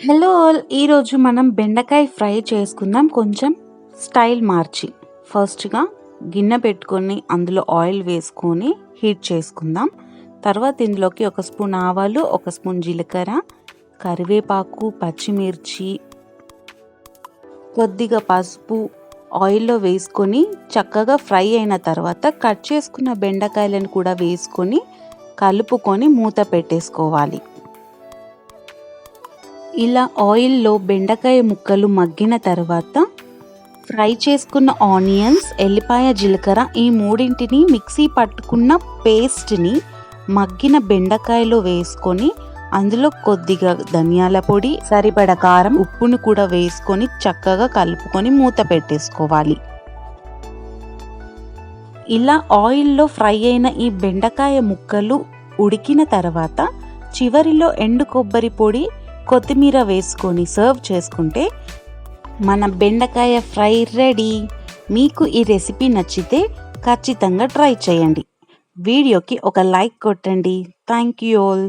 Hello all ఈరోజు మనం బెండకాయ ఫ్రై చేసుకుందాం. కొంచెం స్టైల్ మార్చి. ఫస్ట్గా గిన్నె పెట్టుకొని అందులో ఆయిల్ వేసుకొని హీట్ చేసుకుందాం. తర్వాత ఇందులోకి ఒక స్పూన్ ఆవాలు ఒక స్పూన్ జీలకర్ర కరివేపాకు పచ్చిమిర్చి కొద్దిగా పసుపు ఆయిల్లో వేసుకొని చక్కగా ఫ్రై అయిన తర్వాత కట్ చేసుకున్న బెండకాయలను కూడా వేసుకొని కలుపుకొని మూత పెట్టేసుకోవాలి. ఇలా ఆయిల్లో బెండకాయ ముక్కలు మగ్గిన తర్వాత ఫ్రై చేసుకున్న ఆనియన్స్ ఎల్లిపాయ జీలకర్ర ఈ మూడింటిని మిక్సీ పట్టుకున్న పేస్ట్ని మగ్గిన బెండకాయలో వేసుకొని అందులో కొద్దిగా ధనియాల పొడి సరిపడ కారం ఉప్పును కూడా వేసుకొని చక్కగా కలుపుకొని మూత పెట్టేసుకోవాలి. ఇలా ఆయిల్లో ఫ్రై అయిన ఈ బెండకాయ ముక్కలు ఉడికిన తర్వాత చివరిలో ఎండు కొబ్బరి పొడి కొత్తిమీర వేసుకొని సర్వ్ చేసుకుంటే మన బెండకాయ ఫ్రై రెడీ. మీకు ఈ రెసిపీ నచ్చితే ఖచ్చితంగా ట్రై చేయండి. వీడియోకి ఒక లైక్ కొట్టండి. Thank you all.